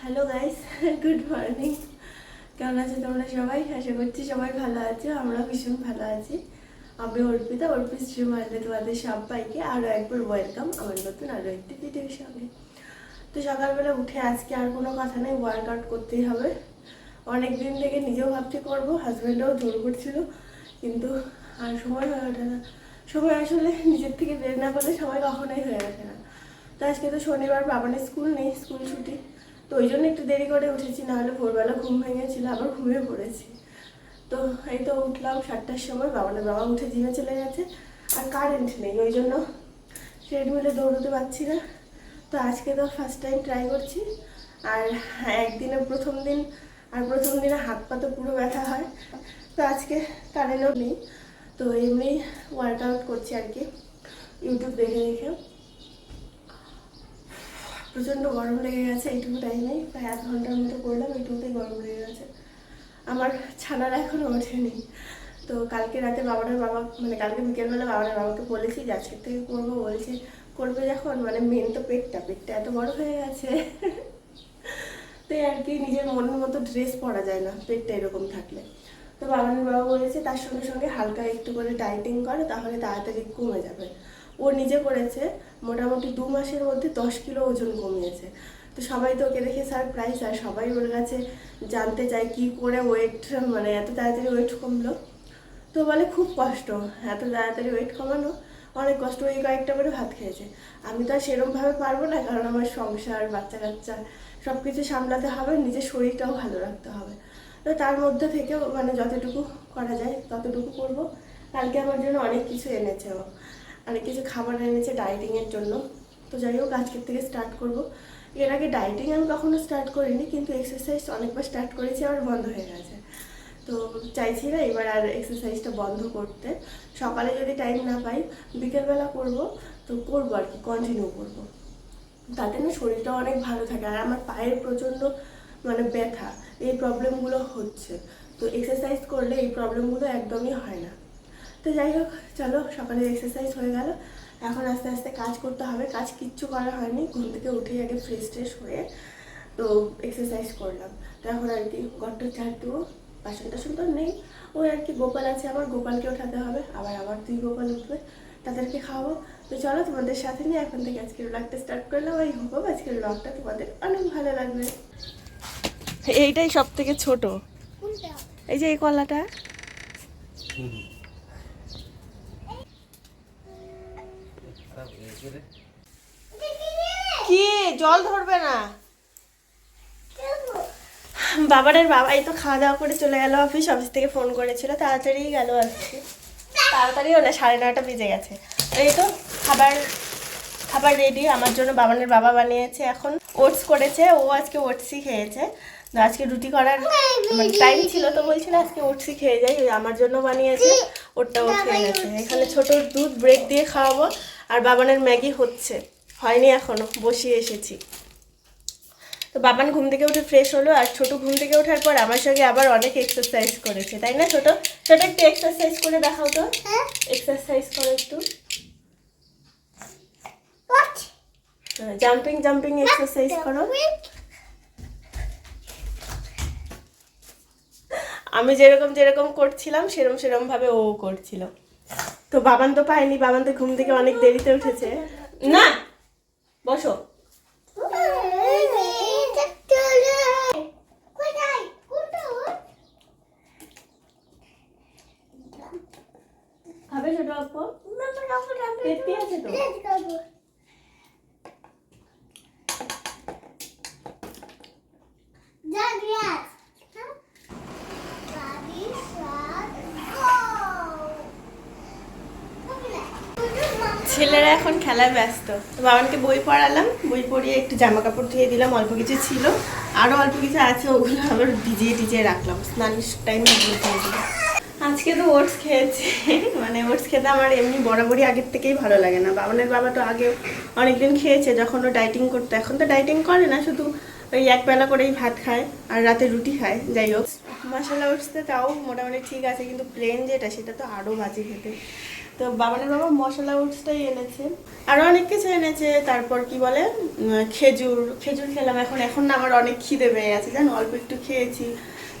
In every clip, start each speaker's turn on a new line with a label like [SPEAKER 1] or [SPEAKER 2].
[SPEAKER 1] Hello guys good morning কেমন আছে তোমরা সবাই? আশা করছি সবাই ভালো আছো আমরা ভীষণ ভালো আছি। আমি অর্পিতা, অর্পিত শ্রীমালে তোমাদের সবাইকে আরও একবার ওয়েলকাম আমার নতুন আরও একটি ভিডিওর সঙ্গে। তো সকালবেলা উঠে আজকে আর কোনো কথা নেই ওয়ার্কআউট করতেই হবে। অনেক দিন থেকে নিজেও ভাবছি করব হাজব্যান্ডও জোর করছিল, কিন্তু আর সময় হয়ে ওঠে না। সময় আসলে নিজের থেকে বের না করলে সময় কখনোই হয়ে ওঠে না। তো আজকে তো শনিবার, বাবানের স্কুল নেই, স্কুল ছুটি। তো ওই জন্য একটু দেরি করে উঠেছি, নাহলে ভোরবেলা ঘুম ভেঙেছিল, আবার ঘুমিয়ে পড়েছি। তো এই তো উঠলাম সাতটার সময় বাবানের বাবা উঠে জিমে চলে গেছে, আর কারেন্ট নেই, ওই জন্য ট্রেডমিলে দৌড়তে পারছি না। তো আজকে তো ফার্স্ট টাইম ট্রাই করছি, আর একদিনে প্রথম দিন, আর প্রথম দিনে হাত পা তো পুরো ব্যথা হয়, তো আজকে কারেন্টও নেই। তো এমনি ওয়ার্কআউট করছি আর কি ইউটিউব দেখে দেখে। প্রচণ্ড গরম লেগে গেছে, এইটুকু টাইমে প্রায় আধ ঘণ্টার মতো করলাম, এইটুকুতেই গরম লেগে গেছে। আমার ছানারা এখনও ওঠেনি। তো কালকে রাতে বাবানের বাবা মানে কালকে বিকেলবেলা বাবানের বাবাকে বলেছি যে আজকের থেকে করব, বলছে, করবে যখন? মানে মেন তো পেটটা পেটটা এত বড় হয়ে গেছে। তাই আর কি, নিজের মনের মতো ড্রেস পরা যায় না, পেটটা এরকম থাকলে। তো বাবানের বাবা বলেছে, তার সঙ্গে সঙ্গে হালকা একটু করে ডাইটিং করে, তাহলে তাড়াতাড়ি কমে যাবে। ও নিজে করেছে, মোটামুটি দু মাসের মধ্যে দশ কিলো ওজন কমিয়েছে। তো সবাই তো ওকে দেখে সারপ্রাইজ আর সবাই ওর কাছে জানতে চায় কি করে ওয়েট মানে এত তাড়াতাড়ি ওয়েট কমলো। তো বলে, খুব কষ্ট, এত তাড়াতাড়ি ওয়েট কমানো, অনেক কষ্ট, ওই কয়েকটা করে ভাত খেয়েছে। আমি তো আর সেরমভাবে পারব না, কারণ আমার সংসার বাচ্চা কাচ্চা সব কিছু সামলাতে হবে, নিজের শরীরটাও ভালো রাখতে হবে। তো তার মধ্যে থেকেও মানে যতটুকু করা যায়, ততটুকু করব। কালকে আমার জন্য অনেক কিছু এনেছে ও। অনেক কিছু খাবার এনেছে ডায়েটিংয়ের জন্য। তো যাই হোক, আজকের থেকে স্টার্ট করব। এর আগে ডায়েটিং আমি কখনো স্টার্ট করিনি, কিন্তু এক্সারসাইজ অনেকবার স্টার্ট করেছি, আবার বন্ধ হয়ে গেছে। তো চাইছি না এবার আর এক্সারসাইজটা বন্ধ করতে। সকালে যদি টাইম না পাই, বিকেলবেলা করব, তো করব আর কি কন্টিনিউ করব। তাতে না শরীরটা অনেক ভালো থাকে, আর আমার পায়ের প্রচণ্ড মানে ব্যথা, এই প্রবলেমগুলো হচ্ছে। তো এক্সারসাইজ করলে এই প্রবলেমগুলো একদমই হয় না। তো যাই হোক চলো সকালে এক্সারসাইজ হয়ে গেল। এখন আস্তে আস্তে কাজ করতে হবে। কাজ কিচ্ছু করা হয়নি। ঘুম থেকে উঠেই আগে ফ্রেশ ট্রেশ হয়ে তো এক্সারসাইজ করলাম। তো এখন আর কি গট্ট চাটু বাসন টাসন তো নেই। ওই আর কি গোপাল আছে আমার গোপালকে ওঠাতে হবে। আবার আবার দুই গোপাল উঠবে তাদেরকে খাওয়াবো। তো চলো তোমাদের সাথে নিয়ে এখন থেকে আজকের ব্লগটা স্টার্ট করলাম এই হোক আজকের ব্লগটা তোমাদের অনেক ভালো লাগবে। এইটাই সব থেকে ছোট এই যে এই কলাটা। কি? জল ধরবে না? বাবারের বাবা এই তো খাওয়া দাওয়া করে চলে গেল অফিস অফিস থেকে ফোন করেছিল তাড়াতাড়ি গেল আজকে তাড়াতাড়িও না সাড়ে নটা বেজে গেছে। এই তো খাবার খাবার রেডি আমার জন্য বাবানের বাবা বানিয়েছে এখন। ওটস করেছে ও আজকে ওটসই খেয়েছে। আজকে রুটি করার মানে টাইম ছিল তো বলছিল আজকে ওটসই খেয়ে যাই আমার জন্য বানিয়েছে ওরটাও খেয়ে গেছে। এখানে ছোট দুধ ব্রেক দিয়ে খাওয়াবো। আর বাবানের ম্যাগি হচ্ছে। হয়নি এখনও বসিয়ে এসেছি। তো বাবান ঘুম থেকে উঠে ফ্রেশ হলো আর ছোট ঘুম থেকে ওঠার পর আমার সঙ্গে আবার অনেক এক্সারসাইজ করেছে তাই না ছোট? ছোট একটু এক্সারসাইজ করে দেখাও তো। এক্সারসাইজ করো একটু। জাম্পিং জাম্পিং এক্সারসাইজ করো। আমি যেরকম যেরকম করছিলাম সেরকম সেরকম ভাবে ও করছিল। তো বাবান তো পায়নি বাবান তো ঘুম থেকে অনেক দেরিতে উঠেছে। না বসো। খাবে ছোট আপু পেটটি আছে তো? ছেলেরা এখন খেলায় ব্যস্ত। তো বাবানকে বই পড়ালাম, বই পড়িয়ে একটু জামা কাপড় ধুয়ে দিলাম, অল্প কিছু ছিল। আরও অল্প কিছু আছে, ওগুলো আবার ভিজিয়ে টিজিয়ে রাখলাম। স্নান টাইমে ধুয়ে দিলাম। আজকে তো ওটস খেয়েছি। মানে ওটস খেতে আমার এমনি বরাবরই আগের থেকেই ভালো লাগে না। বাবানের বাবা তো আগে অনেকদিন খেয়েছে, যখন ও ডাইটিং করতো। এখন তো ডাইটিং করে না, শুধু ওই এক বেলা করেই ভাত খায় আর রাতে রুটি খায়। যাই হোক, মশলা উঠতে তাও মোটামুটি ঠিক আছে, কিন্তু প্লেন যেটা, সেটা তো আরও বাজে খেতে। তো বাবানের বাবা মশলা উঠসটাই এনেছে। আরও অনেক কিছু এনেছে, তারপর কি বলে খেজুর। খেজুর খেলাম, এখন এখন না আমার অনেক খিদে পেয়ে গেছে, জানো? অল্প একটু খেয়েছি।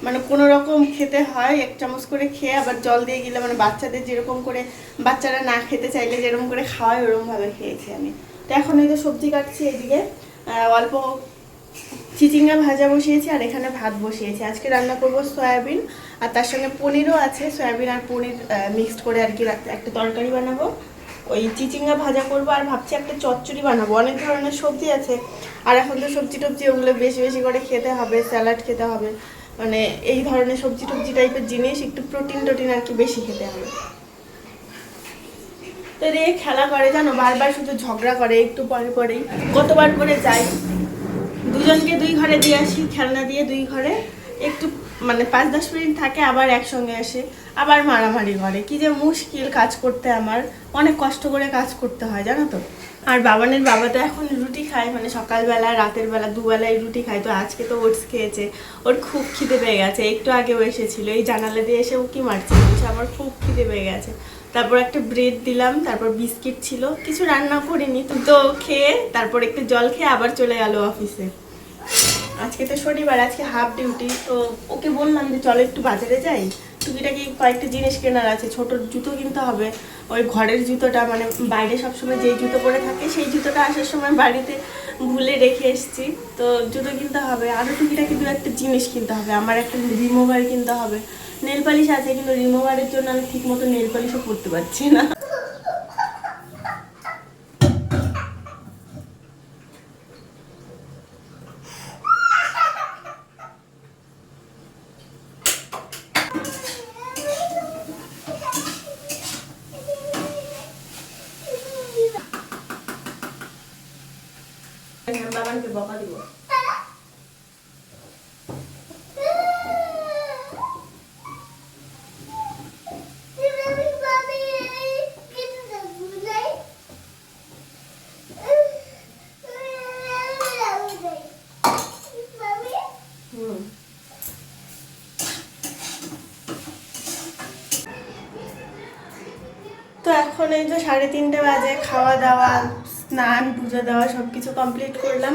[SPEAKER 1] মানে কোনো রকম খেতে হয়, এক চামচ করে খেয়ে আবার জল দিয়ে গেলে মানে বাচ্চাদের যেরকম করে, বাচ্চারা না খেতে চাইলে যেরকম করে খাওয়ায়, ওরকমভাবে খেয়েছি আমি। তো এখন এই যে সবজি কাটছি এদিকে অল্প চিচিঙ্গা ভাজা বসিয়েছি আর এখানে ভাত বসিয়েছি। আজকে রান্না করব সয়াবিন আর তার সঙ্গে পনিরও আছে। সয়াবিন আর পনির মিক্সড করে আর কি একটা তরকারি বানাবো। ওই চিচিঙ্গা ভাজা করব আর ভাবছি একটা চচ্চড়ি বানাবো। অনেক ধরনের সবজি আছে। আর এখন তো সবজি টবজি ওগুলো বেশি বেশি করে খেতে হবে, স্যালাড খেতে হবে। মানে এই ধরনের সবজি টবজি টাইপের জিনিস, একটু প্রোটিন টোটিন আর কি বেশি খেতে হবে। তো রে খেলা করে, জানো? বারবার শুধু ঝগড়া করে, একটু পরে পরেই। কতবার করে যাই। দুজনকে দুই ঘরে দিয়ে আসি, খেলনা দিয়ে দুই ঘরে। একটু মানে পাঁচ দশ মিনিট থাকে, আবার একসঙ্গে আসে। আবার মারামারি করে। কি যে মুশকিল কাজ করতে আমার। অনেক কষ্ট করে কাজ করতে হয়, জানো তো? আর বাবানের বাবা তো এখন রুটি খায় মানে সকালবেলা, রাতের বেলা, দুবেলায় রুটি খায়। তো আজকে তো ওটস খেয়েছে। ওর খুব খিদে পেয়ে গেছে। একটু আগেও এসেছিল। এই জানালা দিয়ে এসে ও কি মারছে। আমার খুব খিদে পেয়ে গেছে। তারপর একটা ব্রেড দিলাম, তারপর বিস্কিট ছিল। কিছু রান্না করিনি, তো খেয়ে তারপর একটু জল খেয়ে আবার চলে গেল অফিসে আজকে তো শনিবার, আজকে হাফ ডিউটি তো ওকে বললাম যে, চলে একটু বাজারে যাই। টুকিটাকি কয়েকটা জিনিস কেনার আছে? ছোট জুতো কিনতে হবে। ওই ঘরের জুতোটা মানে বাইরে সবসময় যেই জুতো পরে থাকে, সেই জুতোটা আসার সময় বাড়িতে ভুলে রেখে এসেছি। তো জুতো কিনতে হবে। আরও টুকিটাকি দু একটা জিনিস কিনতে হবে। আমার একটা রিমুভার কিনতে হবে। নেল পালিশ আছে, কিন্তু রিমুভারের জন্য আমি ঠিক মতো নেল পালিশও করতে পারছি না। বাবানকে বকা দিব। তো এখন এই যে সাড়ে তিনটে বাজে খাওয়া দাওয়া স্নান, পুজো দেওয়া সব কিছু কমপ্লিট করলাম।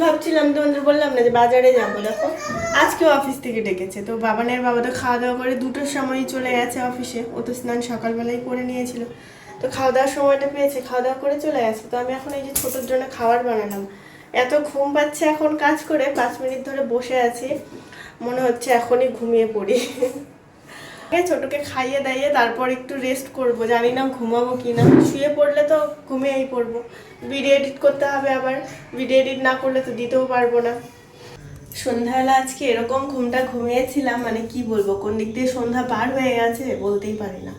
[SPEAKER 1] ভাবছিলাম তোমাদের বললাম না যে বাজারে যাব, দেখো। আজকেও অফিস থেকে ডেকেছে, তো বাবানের বাবা তো খাওয়া দাওয়া করে দুটোর সময় চলে গেছে অফিসে ও তো স্নান সকালবেলায় করে নিয়েছিল। তো খাওয়া দাওয়ার সময়টা পেয়েছে, খাওয়া দাওয়া করে চলে গেছে। তো আমি এখন এই যে ছোটোর জন্য খাবার বানালাম। এত ঘুম পাচ্ছে এখন কাজ করে, পাঁচ মিনিট ধরে বসে আছি। মনে হচ্ছে এখনই ঘুমিয়ে পড়ি। ছোটকে খাইয়ে দাইয়ে তারপর একটু রেস্ট করব। জানি না ঘুমাবো কি না শুয়ে পড়লে তো ঘুমিয়েই পড়ব। ভিডিও এডিট করতে হবে আবার। ভিডিও এডিট না করলে তো দিতেও পারব না। সন্ধ্যাবেলা আজকে এরকম ঘুমটা ঘুমিয়েছিলাম মানে কি বলব, কোন দিক দিয়ে সন্ধ্যা পার হয়ে গেছে বলতেই পারি না।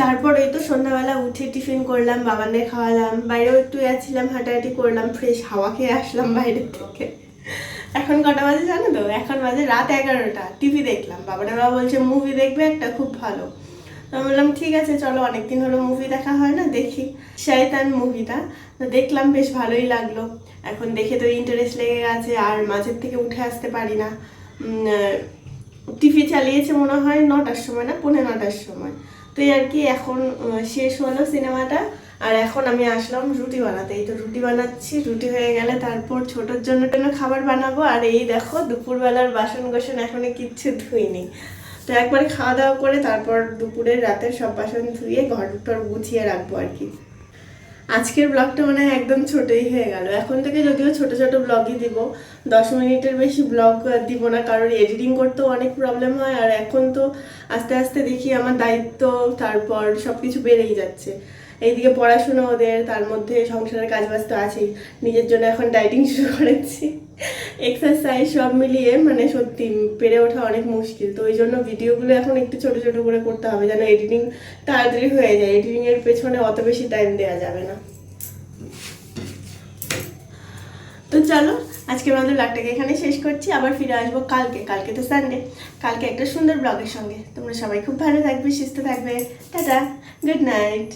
[SPEAKER 1] তারপরে তো সন্ধ্যাবেলা উঠে টিফিন করলাম বাবানের খাওয়ালাম, বাইরেও একটু গেছিলাম, হাঁটাহাঁটি করলাম ফ্রেশ হাওয়া খেয়ে আসলাম বাইরের থেকে। এখন কটা বাজে জানো তো? এখন বাজে রাত এগারোটা। টিভি দেখলাম। বাবারা বাবা বলছে মুভি দেখবে একটা? খুব ভালো। আমি বললাম, ঠিক আছে, চলো, অনেকদিন হলো মুভি দেখা হয় না, দেখি। শয়তান মুভিটা তো দেখলাম, বেশ ভালোই লাগল। এখন দেখে তো ইন্টারেস্ট লেগে গেছে, আর মাঝের থেকে উঠে আসতে পারি না। টিভি চালিয়েছে মনে হয় নটার সময় না? পৌনে নটার সময়। তো আর কি, এখন শেষ হলো সিনেমাটা। আর এখন আমি আসলাম রুটি বানাতে। এই তো রুটি বানাচ্ছি, রুটি হয়ে গেলে তারপর ছোটোর জন্য জন্য খাবার বানাবো। আর এই দেখো, দুপুরবেলার বাসন কোসন এখনও কিচ্ছু ধুইনি। তো একবারে খাওয়া দাওয়া করে তারপর দুপুরের রাতের সব বাসন ধুয়ে ঘর টর গুছিয়ে রাখব আর কি। আজকের ব্লগটা মানে একদম ছোটই হয়ে গেল। এখন থেকে যদিও ছোট ছোট ব্লগই দিব, দশ মিনিটের বেশি ব্লগ দিব না, কারণ এডিটিং করতেও অনেক প্রবলেম হয়। আর এখন তো আস্তে আস্তে দেখি আমার দায়িত্ব, তারপর সব কিছু বেড়েই যাচ্ছে। এইদিকে পড়াশোনা ওদের, তার মধ্যে সংসারের কাজ বাজ তো আছেই। নিজের জন্য এখন ডাইটিং শুরু করেছি। এক্সারসাইজ সব মিলিয়ে মানে সত্যি পেরে ওঠা অনেক মুশকিল। তো ওই জন্য ভিডিওগুলো এখন একটু ছোট ছোট করে করতে হবে যেন এডিটিং তাড়াতাড়ি হয়ে যায়। এডিটিং এর পেছনে অত বেশি টাইম দেওয়া যাবে না। তো চলো আজকে আমাদের ব্লগটাকে এখানে শেষ করছি। আবার ফিরে আসব কালকে। কালকে তো সানডে কালকে একটা সুন্দর ব্লগের সঙ্গে। তোমরা সবাই খুব ভালো থাকবে, সুস্থ থাকবে। টাটা। Good night